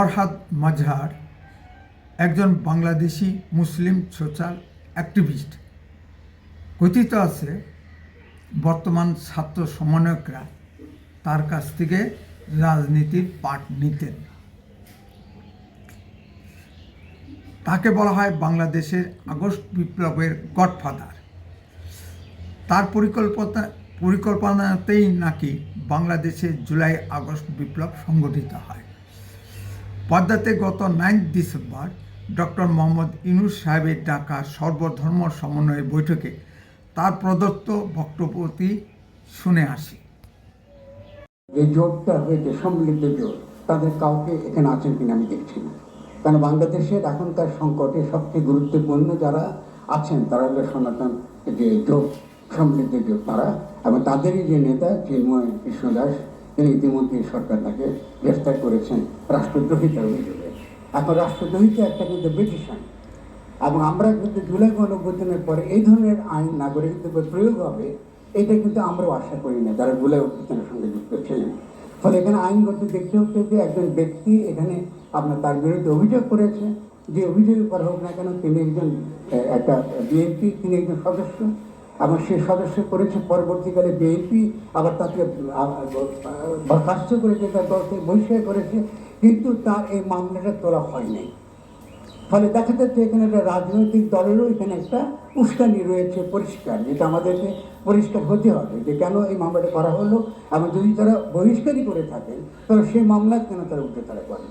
ফরহাদ মাজহার, একজন বাংলাদেশি মুসলিম social activist. কথিত আছে, বর্তমান ছাত্র সমন্বয়করা তার কাছ থেকে রাজনীতির পাঠ নিতেন। তাকে বলা হয় বাংলাদেশের আগস্ট বিপ্লবের গডফাদার। তার পরিকল্পনা, পরিকল্পনাতেই নাকি বাংলাদেশে জুলাই আগস্ট বিপ্লব সংগঠিত হয়। পদ্মাতে গত ninth December doctor Mohammad Yunus সাহেবের ডাকা সর্বধর্ম সমন্বয় বৈঠকে তার প্রদত্ত বক্তব্যটি শুনে আসি। যে জোটটা হয়েছে সম্মিলিত জোট, তাদের কাউকে এখানে আছেন কিনা আমি দেখছি না। কারণ বাংলাদেশের এখনকার সংকটে সবচেয়ে গুরুত্বপূর্ণ যারা আছেন, তারা হলো সনাতন যে জোট, সম্মিলিত জোট তারা এবং তাদেরই যে নেতা চিন্ময় কৃষ্ণ দাস তিনি ইতিমধ্যে সরকার তাকে গ্রেফতার করেছেন রাষ্ট্রদ্রোহিতার অভিযোগে। এখন রাষ্ট্রদ্রোহিতা একটা কিন্তু ব্রিটিশ আইন। এবং আমরা কিন্তু জুলাই গণঅভ্যুত্থানের পরে এই ধরনের আইন নাগরিকত্ব প্রয়োগ হবে, এটা কিন্তু আমরাও আশা করি না, যারা জুলাই অভ্যুত্থানের সঙ্গে যুক্ত ছিলেন। ফলে এখানে আইনগত দেখতে হচ্ছে যে একজন ব্যক্তি এখানে আপনার তার বিরুদ্ধে অভিযোগ করেছে। যে অভিযোগ করা হোক না কেন তিনি একজন একটা বিএনপি, তিনি একজন সদস্য। এবং সে সদস্য করেছে পরবর্তীকালে বিএনপি, আবার তাকে বরখাস্ত করেছে, তার দল থেকে বহিষ্কার করেছে, কিন্তু তার এই মামলাটা তোলা হয় নাই ফলে দেখা যাচ্ছে এখানে একটা রাজনৈতিক দলেরও এখানে একটা উস্কানি রয়েছে পরিষ্কার, যেটা আমাদেরকে পরিষ্কার হতে হবে যে কেন এই মামলাটা করা হলো, এবং যদি তারা বহিষ্কারই করে থাকেন, তাহলে সেই মামলা কেন তারা উঠে তারা করেন?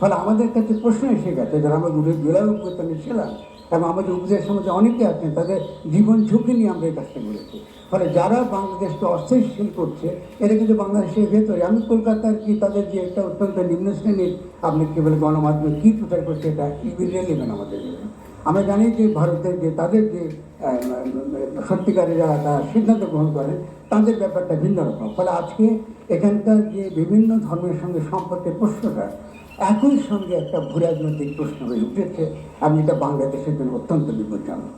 ফলে আমাদের কাছে প্রশ্ন এসে গেছে, যারা আমরা দূরে জেলা উপস্থানে ছিলাম এবং আমাদের উপদেশ সমাজে অনেকে আছেন তাদের জীবন ঝুঁকি নিয়ে আমরা এই কাজটা করেছি। ফলে যারা বাংলাদেশকে অস্থিতিশীল করছে এটা কিন্তু বাংলাদেশের ভেতরে আমি কলকাতার কি তাদের যে একটা অত্যন্ত নিম্ন শ্রেণির আপনি কি বলে গণমাধ্যমে কী প্রচার করছে এটা ইরেলিভেন্ট আমাদের জন্য। আমরা জানি যে ভারতের যে তাদের যে আহ, সত্যিকারের যারা তারা সিদ্ধান্ত গ্রহণ করেন তাদের ব্যাপারটা ভিন্ন রকম। ফলে আজকে এখানকার যে বিভিন্ন ধর্মের সঙ্গে সম্পর্কের প্রশ্নটা একই সঙ্গে একটা ভূরাজনৈতিক প্রশ্ন হয়ে উঠেছে। আমি এটা বাংলাদেশের জন্য অত্যন্ত বিপজ্জনক।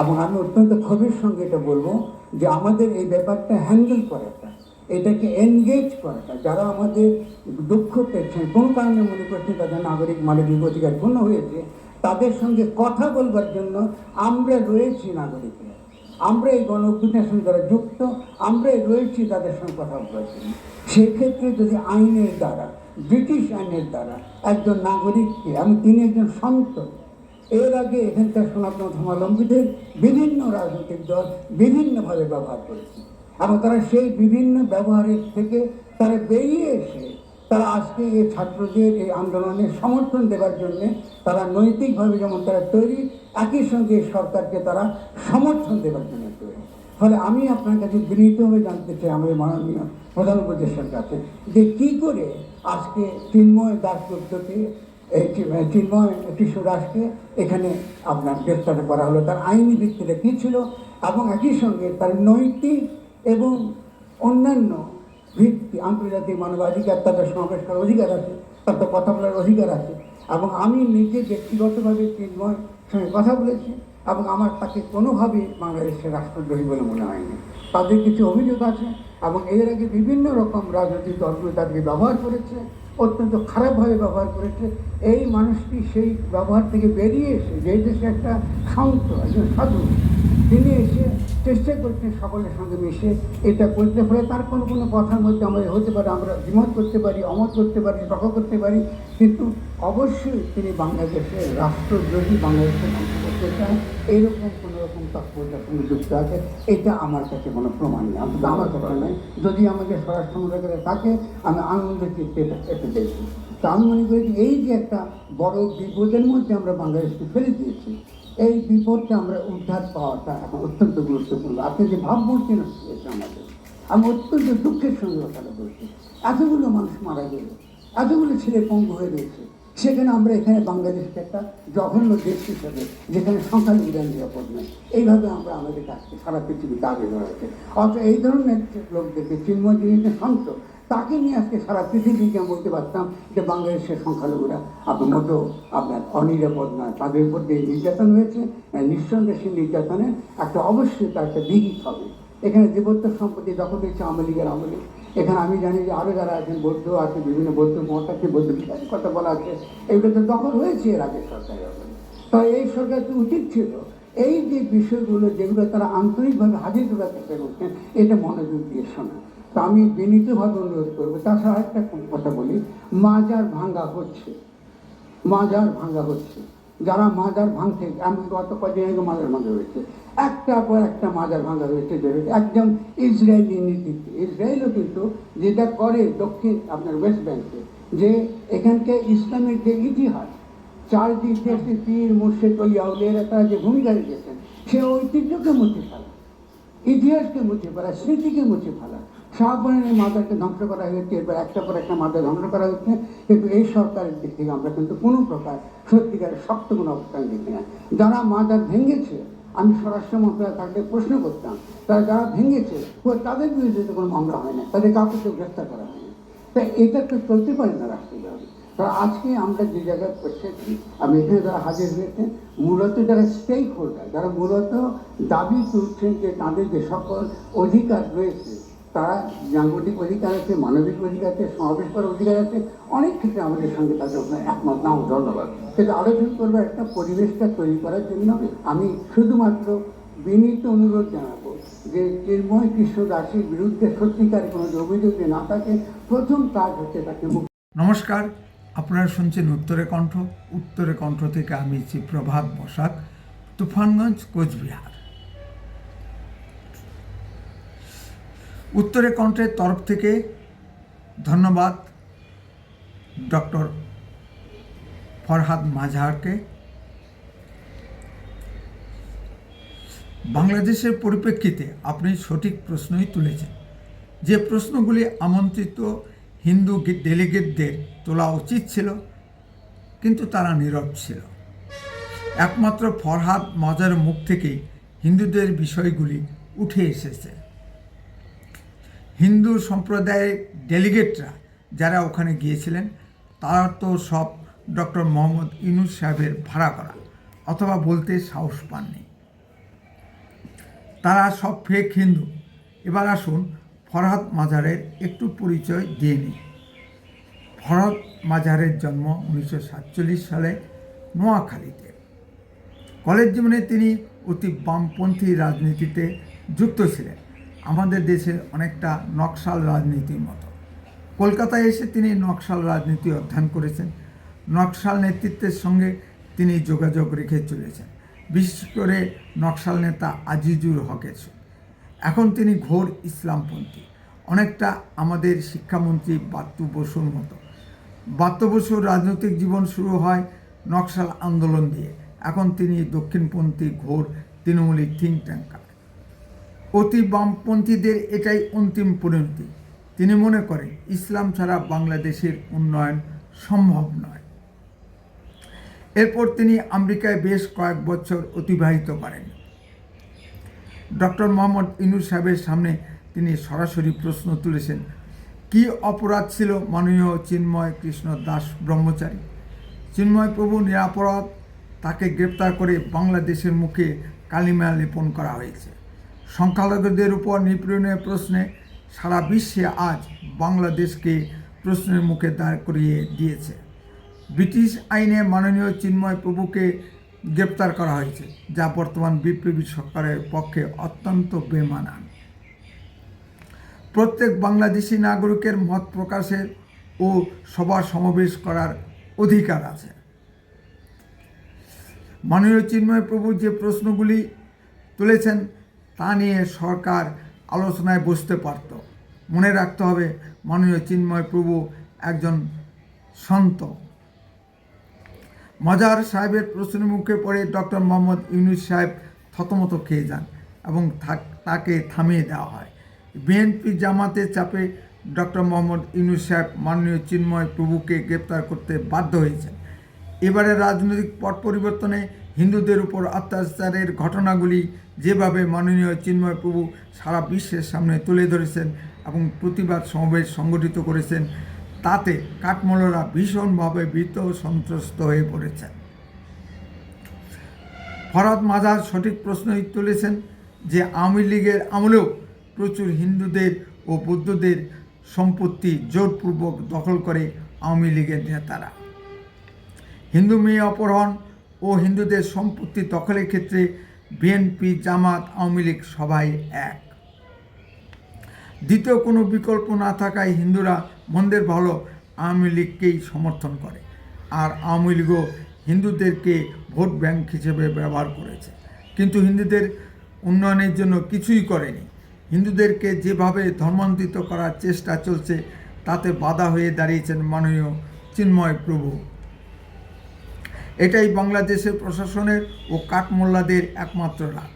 এবং আমি অত্যন্ত ক্ষোভের সঙ্গে এটা বলব যে আমাদের এই ব্যাপারটা হ্যান্ডেল করাটা, এটাকে এনগেজ করাটা, যারা আমাদের দুঃখ পেয়েছেন, কোন কারণে মনে করছেন তাদের নাগরিক মানবিক অধিকার পূর্ণ হয়েছে, তাদের সঙ্গে কথা বলবার জন্য আমরা রয়েছি নাগরিকরা। আমরা এই গণ সঙ্গে যুক্ত, আমরাই রয়েছি তাদের সঙ্গে কথা বলার জন্য। সেক্ষেত্রে যদি আইনের দ্বারা ব্রিটিশ আইনের দ্বারা একজন নাগরিককে আমি তিনি একজন সন্ত এর আগে এখানকার সনাতন ধর্মাবলম্বীদের বিভিন্ন রাজনৈতিক দল বিভিন্নভাবে ব্যবহার করেছে। এবং তারা সেই বিভিন্ন ব্যবহারের থেকে তারা বেরিয়ে এসে তারা আজকে এই ছাত্রদের এই আন্দোলনের সমর্থন দেওয়ার জন্য তারা নৈতিকভাবে যেমন তারা তৈরি, একই সঙ্গে সরকারকে তারা সমর্থন দেওয়ার জন্য ফলে আমি আপনার কাছে বিনীতভাবে জানতে চাই, আমাদের মাননীয় প্রধান উপদেষ্টার কাছে, যে কী করে আজকে চিন্ময় দাসগুপ্তকে চিন্ময় কৃষ্ণ দাসকে এখানে আপনার গ্রেফতার করা হলো, তার আইনি ভিত্তিটা কী ছিল এবং একই সঙ্গে তার নৈতিক এবং অন্যান্য ভিত্তি, আন্তর্জাতিক মানবাধিকার তাদের সমাবেশ করার অধিকার আছে তাদের কথা বলার অধিকার আছে, এবং আমি নিজে ব্যক্তিগতভাবে চিন্ময় সঙ্গে কথা বলেছি। এবং আমার তাকে কোনোভাবেই বাংলাদেশের রাষ্ট্রদ্রোহী বলে মনে হয়নি। তাদের কিছু অভিযোগ আছে এবং এর আগে বিভিন্ন রকম রাজনৈতিক দলগুলো তাদেরকে ব্যবহার করেছে, অত্যন্ত খারাপভাবে ব্যবহার করেছে। এই মানুষটি সেই ব্যবহার থেকে বেরিয়ে এসে যে দেশে একটা সন্ত একজন সাধু, তিনি এসে চেষ্টা করছেন সকলের সঙ্গে মিশে এটা করতে। ফলে তার কোনো কোনো কথার মধ্যে আমরা হতে পারে, আমরা দ্বিমত করতে পারি, অমত করতে পারি, তর্ক করতে পারি। কিন্তু অবশ্যই তিনি বাংলাদেশের রাষ্ট্রদ্রোহী, বাংলাদেশের করতে এইরকম কোনো রকম তৎপরতার সঙ্গে যুক্ত আছে, এটা আমার কাছে কোনো প্রমাণ নেই। অন্তত আমার কথা নয় যদি আমাকে স্বরাষ্ট্র মন্ত্রণালয়ে থাকে, আমি আনন্দ চিত্তে এটা দেখি তো আমি মনে করি এই যে একটা বড় বিপদের মধ্যে আমরা বাংলাদেশকে ফেলে দিয়েছি, এই বিপদটা আমরা উদ্ধার পাওয়াটা এখন অত্যন্ত গুরুত্বপূর্ণ। আপনি যে ভাবমূর্তি নষ্ট হয়েছে আমাদের। আমি অত্যন্ত দুঃখের সঙ্গে কথাটা বলছি। এতগুলো মানুষ মারা গেল, এতগুলো ছেলে পঙ্গু হয়ে রয়েছে। সেখানে আমরা এখানে বাংলাদেশকে একটা জঘন্য দেশ হিসেবে যেখানে সংখ্যালঘুদের নিরাপদ নেই। এইভাবে আমরা আমাদের কাজকে সারা পৃথিবীতে আগে ধরেছে অত এই ধরনের লোকদেরকে চিন্ময় যিনি সন্ত তাকে নিয়ে আজকে সারা পৃথিবীকে বলতে পারতাম যে বাংলাদেশের সংখ্যালঘুরা আপনার মতো আপনার অনিরাপদ নয়। তাদের উপর যে নির্যাতন হয়েছে নিঃসন্দেহে সেই নির্যাতনের একটা অবশ্যই তার একটা বিহিত হবে। এখানে দেবত্ব সম্পত্তি দখল হয়েছে, আওয়ামী লীগের আমলে এখানে আমি জানি যে আরও যারা আছেন বৌদ্ধ আছে, বিভিন্ন বৌদ্ধ মঠ আছে, বৌদ্ধ বিহারের কথা বলা আছে, এগুলো তো দখল হয়েছে এর আগে সরকারের। তাই এই সরকারকে উচিত ছিল, এই যে বিষয়গুলো যেগুলো তারা আন্তরিকভাবে হাজির করার চেষ্টা করছেন, এটা মনোযোগ দিয়ে শোনা। তো আমি বিনীতভাবে অনুরোধ করব, তাছাড়া একটা কথা বলি, মাজার ভাঙ্গা হচ্ছে। মাজার ভাঙ্গা হচ্ছে। যারা মাজার ভাঙছে, আমি গত কদিন আগে মাজার ভাঙা হয়েছে। একটা পর একটা মাজার ভাঙা হয়েছে একদম ইসরায়েলি নীতিতে ইসরায়েলও কিন্তু যেটা করে দক্ষিণ, আপনার ওয়েস্ট ব্যাংকে যে এখানকে ইসলামের যে ইতিহাস চার দিক দেশে পীর, মুর্শেদ আউলিয়ারা তারা যে ভূমিকা রেখেছেন, সে ঐতিহ্যকে মুছে ফেলা, ইতিহাসকে মুছে ফেলা, স্মৃতিকে মুছে ফেলা। শাহবানের মাদারকে ধ্বংস করা হয়েছে এবার একটা পর একটা মাদার ধ্বংস করা হচ্ছে। কিন্তু এই সরকারের দিক থেকে আমরা কিন্তু কোনো প্রকার সত্যিকারের শক্ত কোনো অবস্থান দেখি না। যারা মাদার ভেঙেছে আমি স্বরাষ্ট্র মন্ত্রণালয় থাকলে প্রশ্ন করতাম, তারা যারা ভেঙেছে তাদের বিরুদ্ধে তো কোনো মামলা হয় না, তাদের কাউকে তো গ্রেফতার করা হয় না। তাই এটা তো চলতে পারে না রাষ্ট্রীয়ভাবে। কারণ আজকে আমরা যে জায়গায় পৌঁছেছি, আমি এখানে যারা হাজির হয়েছেন, মূলত যারা স্টেক হোল্ডার যারা মূলত দাবি তুলছেন যে তাদের যে সকল অধিকার রয়েছে, তারা জাগতিক অধিকার আছে, মানবিক অধিকার আছে, সমাবেশ করার অধিকার আছে, অনেক ক্ষেত্রে আমাদের সঙ্গে তাদের একমত। নাও, ধন্যবাদ। কিন্তু আলোচনা করব একটা পরিবেশটা তৈরি করার জন্য। আমি শুধুমাত্র বিনীত অনুরোধ জানাব যে চিন্ময় কৃষ্ণ দাসের বিরুদ্ধে সত্যিকার কোনো অভিযোগ না থাকে, প্রথম কাজ হচ্ছে তাকে নমস্কার, আপনারা শুনছেন উত্তরে কণ্ঠ। উত্তরে কণ্ঠ থেকে আমি প্রভাত বসাক, তুফানগঞ্জ, কোচবিহার। উত্তরে কণ্ঠের তরফ থেকে ধন্যবাদ, ডক্টর ফরহাদ মাঝহারকে। বাংলাদেশের পরিপ্রেক্ষিতে আপনি সঠিক প্রশ্নই তুলেছেন। যে প্রশ্নগুলি আমন্ত্রিত হিন্দু ডেলিগেটদের তোলা উচিত ছিল, কিন্তু তারা নীরব ছিল। একমাত্র ফরহাদ মজার মুখ থেকেই হিন্দুদের বিষয়গুলি উঠে এসেছে। হিন্দু সম্প্রদায়ের ডেলিগেটরা যারা ওখানে গিয়েছিলেন, তারা তো সব ডক্টর মোহাম্মদ ইউনুস সাহেবের ভাড়া করা, অথবা বলতে সাহস পাননি। তারা সব ফেক হিন্দু। এবার আসুন ফরহাদ মাজারের একটু পরিচয় দিয়ে নিই। ফরহাদ মাজারের জন্ম উনিশশো সাতচল্লিশ সালে নোয়াখালীতে। কলেজ জীবনে তিনি অতি বামপন্থী রাজনীতিতে যুক্ত ছিলেন। আমাদের দেশের অনেকটা নকশাল রাজনীতির মতো। কলকাতায় এসে তিনি নকশাল রাজনীতি অধ্যয়ন করেছেন। নকশাল নেতৃত্বের সঙ্গে তিনি যোগাযোগ রেখে চলেছেন। বিশেষ করে নকশাল নেতা আজিজুর হকের এখন তিনি ঘোর ইসলামপন্থী। অনেকটা আমাদের শিক্ষামন্ত্রী বাত্তু বসুর মতো। বাত্তু বসুর রাজনৈতিক জীবন শুরু হয় নকশাল আন্দোলন দিয়ে। এখন তিনি দক্ষিণপন্থী ঘোর তৃণমূলী থিঙ্ক ট্যাঙ্কার অতি বামপন্থীদের এটাই অন্তিম পরিণতি। তিনি মনে করেন, ইসলাম ছাড়া বাংলাদেশের উন্নয়ন সম্ভব নয়। এরপর তিনি আমেরিকায় বেশ কয়েক বছর অতিবাহিত করেন। ডক্টর মোহাম্মদ ইনুস সাহেবের সামনে তিনি সরাসরি প্রশ্ন তুলেছেন, কি অপরাধ ছিল মাননীয় চিন্ময় কৃষ্ণ দাস ব্রহ্মচারী? চিন্ময় প্রভু নিরাপরাধ তাকে গ্রেপ্তার করে বাংলাদেশের মুখে কালিমা লেপন করা হয়েছে। সংখ্যালঘুদের উপর নিপীড়নের প্রশ্নে সারা বিশ্বে আজ বাংলাদেশকে প্রশ্নের মুখে দাঁড় করিয়ে দিয়েছে। ব্রিটিশ আইনে মাননীয় চিন্ময় প্রভুকে গ্রেপ্তার করা হয়েছে, যা বর্তমান বিপ্লবী সরকারের পক্ষে অত্যন্ত বেমানান। প্রত্যেক বাংলাদেশি নাগরিকের মত প্রকাশের ও সভা সমাবেশ করার অধিকার আছে। মাননীয় চিন্ময় প্রভু যে প্রশ্নগুলি তুলেছেন, তা নিয়ে সরকার আলোচনায় বসতে পারত। মনে রাখতে হবে, মাননীয় চিন্ময় প্রভু একজন সন্ত। মজার সাহেবের প্রশ্নের মুখে পড়ে ডক্টর মোহাম্মদ ইউনুস সাহেব থতমত খেয়ে যান এবং তাকে থামিয়ে দেওয়া হয়। বিএনপি জামাতের চাপে ডক্টর মোহাম্মদ ইউনুস সাহেব মাননীয় চিন্ময় প্রভুকে গ্রেপ্তার করতে বাধ্য হয়েছেন। এবারে রাজনৈতিক পট পরিবর্তনে হিন্দুদের উপর অত্যাচারের ঘটনাগুলি যেভাবে মাননীয় চিন্ময় প্রভু সারা বিশ্বের সামনে তুলে ধরেছেন এবং প্রতিবাদ সমাবেশ সংগঠিত করেছেন তাতে কাঠমোড়রা ভীষণভাবে ভীত সন্ত্রস্ত হয়ে পড়েছেন ফরাদ মাজার সঠিক প্রশ্নই তুলেছেন যে আওয়ামী লীগের আমলেও প্রচুর হিন্দুদের ও বৌদ্ধদের সম্পত্তি জোরপূর্বক দখল করে আওয়ামী লীগের নেতারা। হিন্দু মেয়ে অপহরণ ও হিন্দুদের সম্পত্তি দখলের ক্ষেত্রে বিএনপি, জামাত, আওয়ামী লীগ সবাই এক। দ্বিতীয় কোনো বিকল্প না থাকায় হিন্দুরা মন্দের ভালো আওয়ামী লীগকেই সমর্থন করে। আর আওয়ামী লীগও হিন্দুদেরকে ভোট ব্যাংক হিসেবে ব্যবহার করেছে। কিন্তু হিন্দুদের উন্নয়নের জন্য কিছুই করেনি। হিন্দুদেরকে যেভাবে ধর্মান্তরিত করার চেষ্টা চলছে, তাতে বাধা হয়ে দাঁড়িয়েছেন মাননীয় চিন্ময় প্রভু। এটাই বাংলাদেশের প্রশাসনের ও কাঠমোল্লাদের একমাত্র রাগ।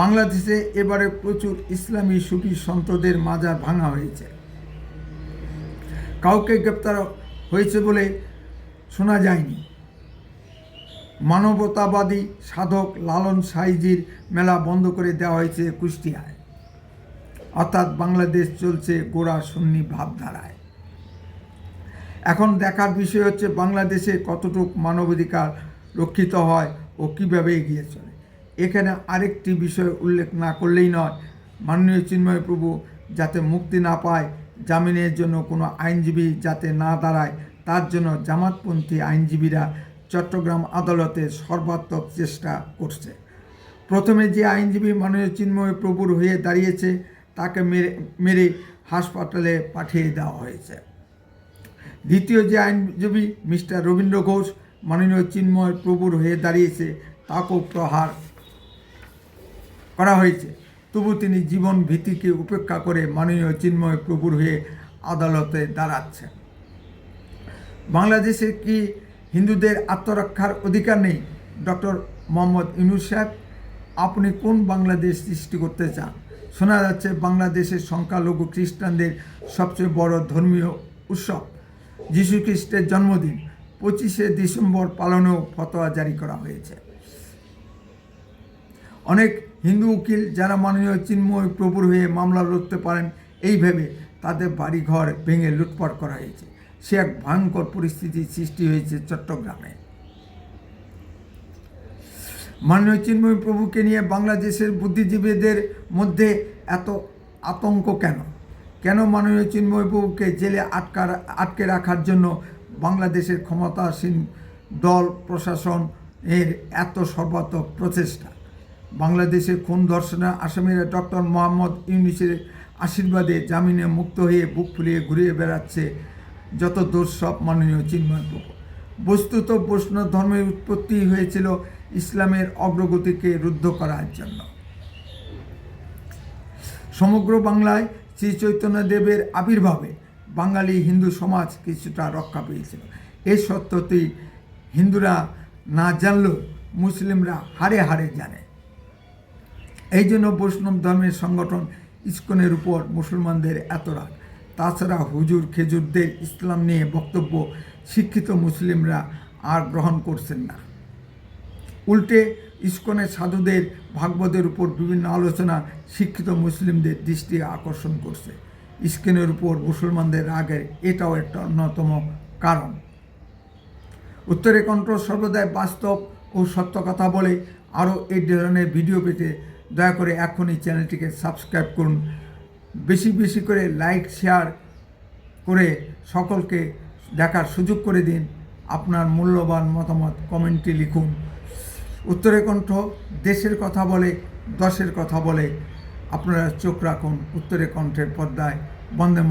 বাংলাদেশে এবারে প্রচুর ইসলামী সুফি সন্তদের মাজার ভাঙা হয়েছে। কাউকে গ্রেপ্তার হয়েছে বলে শোনা যায়নি। মানবতাবাদী সাধক লালন সাইজির মেলা বন্ধ করে দেওয়া হয়েছে কুষ্টিয়ায়। অর্থাৎ বাংলাদেশ চলছে গোড়া সুন্নি ভাবধারায়। এখন দেখার বিষয় হচ্ছে বাংলাদেশে কতটুকু মানবাধিকার রক্ষিত হয় ও কীভাবে এগিয়ে চলে। এখানে আরেকটি বিষয় উল্লেখ না করলেই নয়। মাননীয় চিন্ময় প্রভু যাতে মুক্তি না পায়, জামিনের জন্য কোনো আইনজীবী যাতে না দাঁড়ায়, তার জন্য জামাতপন্থী আইনজীবীরা চট্টগ্রাম আদালতে সর্বাত্মক চেষ্টা করছে। প্রথমে যে আইনজীবী মাননীয় চিন্ময় প্রভুর হয়ে দাঁড়িয়েছে, তাকে মেরে মেরে হাসপাতালে পাঠিয়ে দেওয়া হয়েছে। দ্বিতীয় যে আইনজীবী মিস্টার রবীন্দ্র ঘোষ মাননীয় চিন্ময় প্রভুর হয়ে দাঁড়িয়েছে, তাকেও প্রহার করা হয়েছে। তবু তিনি জীবন ভীতিকে উপেক্ষা করে মাননীয় চিন্ময় প্রভুর হয়ে আদালতে দাঁড়াচ্ছেন। বাংলাদেশে কি হিন্দুদের আত্মরক্ষার অধিকার নেই? ডক্টর মোহাম্মদ ইউনুস সাহেব, আপনি কোন বাংলাদেশ সৃষ্টি করতে চান? শোনা যাচ্ছে বাংলাদেশের সংখ্যালঘু খ্রিস্টানদের সবচেয়ে বড় ধর্মীয় উৎসব, যীশু খ্রিস্টের জন্মদিন। পঁচিশে ডিসেম্বর পালনেও ফতোয়া জারি করা হয়েছে। অনেক হিন্দু উকিল যারা মাননীয় চিন্ময় প্রভুর হয়ে মামলা লড়তে পারেন, এই ভেবে তাদের বাড়িঘর ভেঙে লুটপাট করা হয়েছে। সে এক ভয়ঙ্কর পরিস্থিতির সৃষ্টি হয়েছে চট্টগ্রামে। মাননীয় চিন্ময় প্রভুকে নিয়ে বাংলাদেশের বুদ্ধিজীবীদের মধ্যে এত আতঙ্ক কেন? কেন মাননীয় চিন্ময় প্রভুকে জেলে আটকার আটকে রাখার জন্য বাংলাদেশের ক্ষমতাসীন দল, প্রশাসন এর এত সর্বাত্মক প্রচেষ্টা? বাংলাদেশে খুন ধর্ষণে আসামিরা ডক্টর মোহাম্মদ ইউনিসের আশীর্বাদে জামিনে মুক্ত হয়ে বুক ফুলিয়ে ঘুরিয়ে বেড়াচ্ছে যত দোষ সব মাননীয় চিন্ময় বস্তুত বৈষ্ণব ধর্মের উৎপত্তি হয়েছিল ইসলামের অগ্রগতিকে রুদ্ধ করার জন্য। সমগ্র বাংলায় শ্রী চৈতন্যদেবের আবির্ভাবে বাঙালি হিন্দু সমাজ কিছুটা রক্ষা পেয়েছিল। এই সত্যটি হিন্দুরা না জানলেও মুসলিমরা হারে হারে জানে। এই জন্য বৈষ্ণব ধর্মের সংগঠন ইস্কনের উপর মুসলমানদের এত রাগ। তাছাড়া হুজুর খেজুরদের ইসলাম নিয়ে বক্তব্য শিক্ষিত মুসলিমরা আর গ্রহণ করছেন না। উল্টে ইস্কনের সাধুদের ভাগবতের উপর বিভিন্ন আলোচনা শিক্ষিত মুসলিমদের দৃষ্টি আকর্ষণ করছে। ইস্কনের উপর মুসলমানদের রাগের এটাও একটা অন্যতম কারণ। উত্তরে কণ্ঠ সর্বদাই বাস্তব ও সত্য কথা বলে আরও এই ধরনের ভিডিও পেতে দয়া করে এখনই চ্যানেলটিকে সাবস্ক্রাইব করুন। বেশি বেশি করে লাইক, শেয়ার করে সকলকে দেখার সুযোগ করে দিন। আপনার মূল্যবান মতামত কমেন্টে লিখুন। উত্তরে কণ্ঠ দেশের কথা বলে, দশের কথা বলে। আপনারা চোখ রাখুন উত্তরে কণ্ঠের পর্দায়। বন্দে